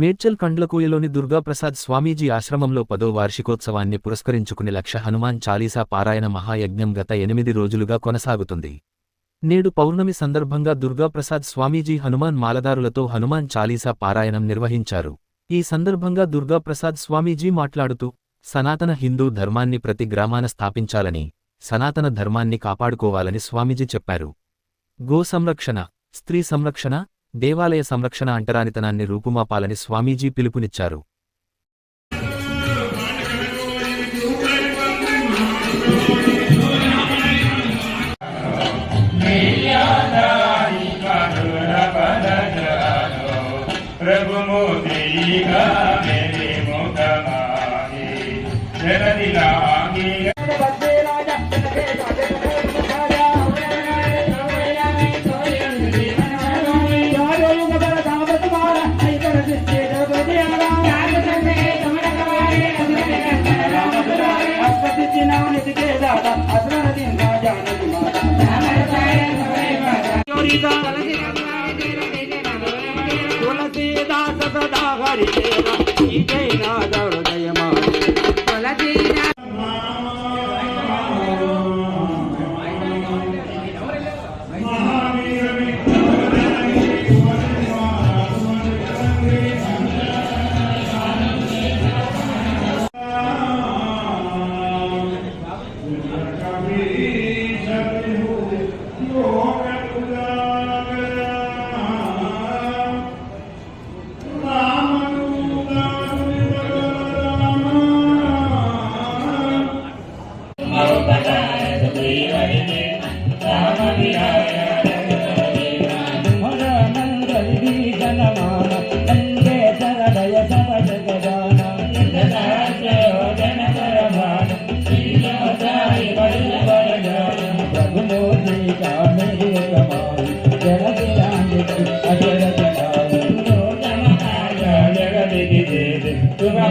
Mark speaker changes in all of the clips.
Speaker 1: మేడ్చల్ కండ్లకూయలోని దుర్గాప్రసాద్ స్వామీజీ ఆశ్రమంలో పదో వార్షికోత్సవాన్ని పురస్కరించుకుని లక్ష హనుమాన్ చాలీసా పారాయణ మహాయజ్ఞం గత ఎనిమిది రోజులుగా కొనసాగుతుంది. నేడు పౌర్ణమి సందర్భంగా దుర్గాప్రసాద్ స్వామీజీ హనుమాన్ మాలదారులతో హనుమాన్ చాలీసా పారాయణం నిర్వహించారు. ఈ సందర్భంగా దుర్గాప్రసాద్ స్వామీజీ మాట్లాడుతూ సనాతన హిందూ ధర్మాన్ని ప్రతి గ్రామాన స్థాపించాలని సనాతన ధర్మాన్ని కాపాడుకోవాలని స్వామీజీ చెప్పారు. గో సంరక్షణ స్త్రీ సంరక్షణ దేవాలయ సంరక్షణ అంటరానితనాన్ని రూపుమాపాలని స్వామీజీ పిలుపునిచ్చారు.
Speaker 2: ప్రభు
Speaker 3: तुलसीदास सदा हरि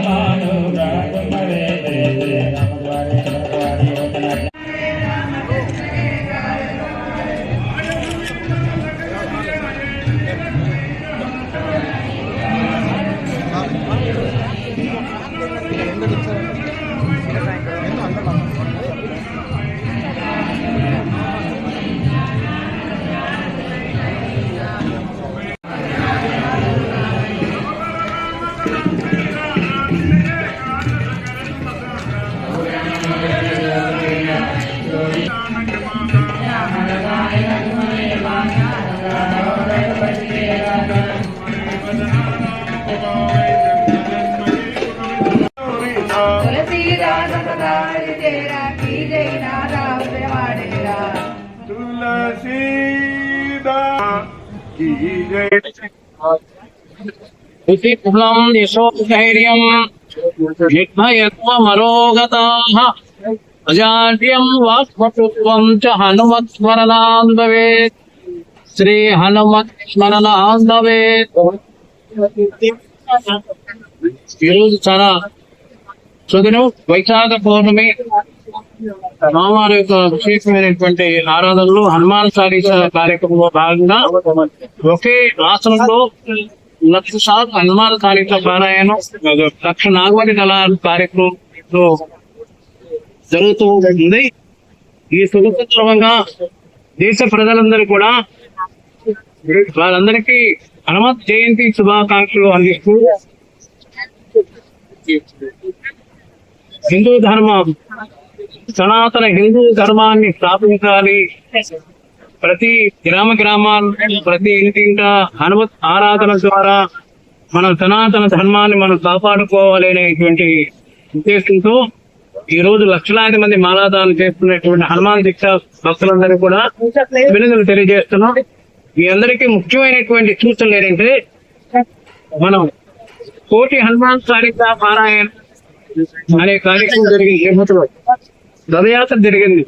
Speaker 4: ಮಾಡುವುದಾದ ಮರೆಯದೆ हरि तेरा की जय नादा वाडेरा
Speaker 2: तुलसीदास की जय
Speaker 5: इति कुलं यशोधैर्यम् जिह्मयत्वमरोगताः अजाड्यं वाक्पटुत्वं च हनुमत्स्मरणान् भवेत् శ్రీహనుమత్స్మరణాన్ భవేత్ ఈరోజు చాలా సుదినం వైశాఖ పౌర్ణమి రామారి యొక్క విశేషమైనటువంటి ఆరాధనలు హనుమాన్ చాలీస కార్యక్రమంలో భాగంగా ఒకే ఆసనంలో లక్ష సార్ హనుమాన్ చాలీస పారాయణం లక్ష నాగవారి కళ కార్యక్రమంలో జరుగుతూ ఉంది ఈ శుభ సందర్భంగా దేశ ప్రజలందరూ కూడా వాళ్ళందరికీ హనుమత్ జయంతి శుభాకాంక్షలు అందిస్తూ హిందూ ధర్మం సనాతన హిందూ ధర్మాన్ని స్థాపించాలి. ప్రతి గ్రామ గ్రామాలు ప్రతి ఇంటింట హనుమత్ ఆరాధన ద్వారా మన సనాతన ధర్మాన్ని మనం కాపాడుకోవాలి అనేటువంటి ఉద్దేశంతో ఈ రోజు లక్షలాది మంది మాలాదానం చేస్తున్నటువంటి హనుమాన్ దీక్ష భక్తులందరూ కూడా వినతులు తెలియజేస్తున్నాం. మీ అందరికీ ముఖ్యమైనటువంటి సూచనలు ఏంటంటే మనం కోటి హనుమాన్ సారిత పారాయణ అనే కార్యక్రమం జరిగింది. తిరుపతిలో రథయాత్ర జరిగింది.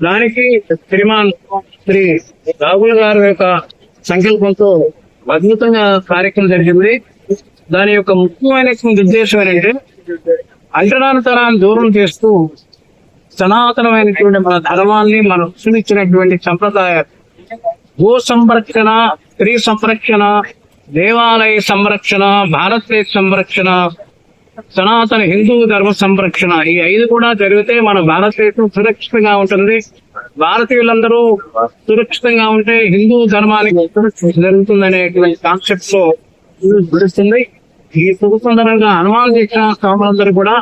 Speaker 5: దానికి శ్రీమాన్ శ్రీ రాహుల్ గారి యొక్క సంకల్పంతో అద్భుతంగా కార్యక్రమం జరిగింది. దాని యొక్క ముఖ్యమైన ఉద్దేశం ఏంటంటే అంటరానితనాన్ని దూరం చేస్తూ సనాతనమైనటువంటి మన ధర్మాన్ని మనం సృష్టించినటువంటి సంప్రదాయ భూ సంరక్షణ స్త్రీ సంరక్షణ దేవాలయ సంరక్షణ భారతదేశ సంరక్షణ సనాతన హిందూ ధర్మ సంరక్షణ. ఈ ఐదు కూడా జరిగితే మన భారతదేశం సురక్షితంగా ఉంటుంది. భారతీయులందరూ సురక్షితంగా ఉంటే హిందూ ధర్మానికి సురక్ష జరుగుతుందనేటువంటి కాన్సెప్ట్తో నడుస్తుంది ఈ శుభ సందర్భంగా హనుమాన్ చేసిన స్వాములందరూ కూడా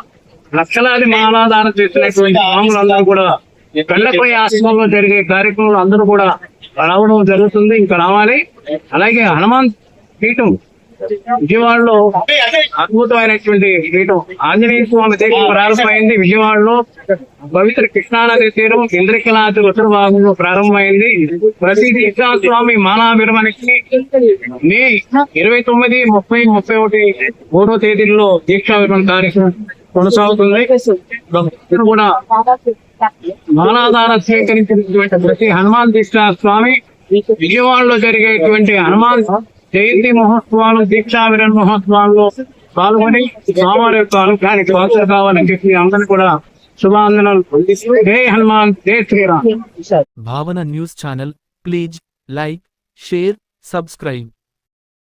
Speaker 5: లక్షలాది మాలాధారం చేసినటువంటి స్వాములందరూ కూడా పెళ్ళపై ఆశ్రమంలో జరిగే కార్యక్రమంలో అందరూ కూడా రావడం జరుగుతుంది. ఇంకా రావాలి. అలాగే హనుమాన్ పీఠం విజయవాడలో అద్భుతమైనటువంటి పీఠం ఆంజనేయ స్వామి తీర్థం ప్రారంభమైంది. విజయవాడలో పవిత్ర కృష్ణానది తీరం ఇంద్రకిలాది ఉత్తర భాగంలో ప్రారంభమైంది. ప్రతి దీక్షా స్వామి మాలా విరమణకి మే ఇరవై తొమ్మిది ముప్పై ముప్పై ఒకటి మూడో తేదీల్లో దీక్షా విరమణ కార్యక్రమం కొనసాగుతుంది. భక్తులు కూడా మాలాధార స్వీకరించినటువంటి ప్రతి హనుమాన్ దీక్షా స్వామి విజయవాడలో జరిగేటువంటి హనుమాన్ జయంతి మహోత్సవాలు దీక్షా విరమణ మహోత్సవాల్లో పాల్గొని స్వామివారి యొక్క అనుగ్రహానికి పాత్ర కావాలని చెప్పి అందరినీ కూడా శుభాంజనాలు జై హనుమాన్ జై Shriram.
Speaker 1: Bhavana news channel please like share subscribe.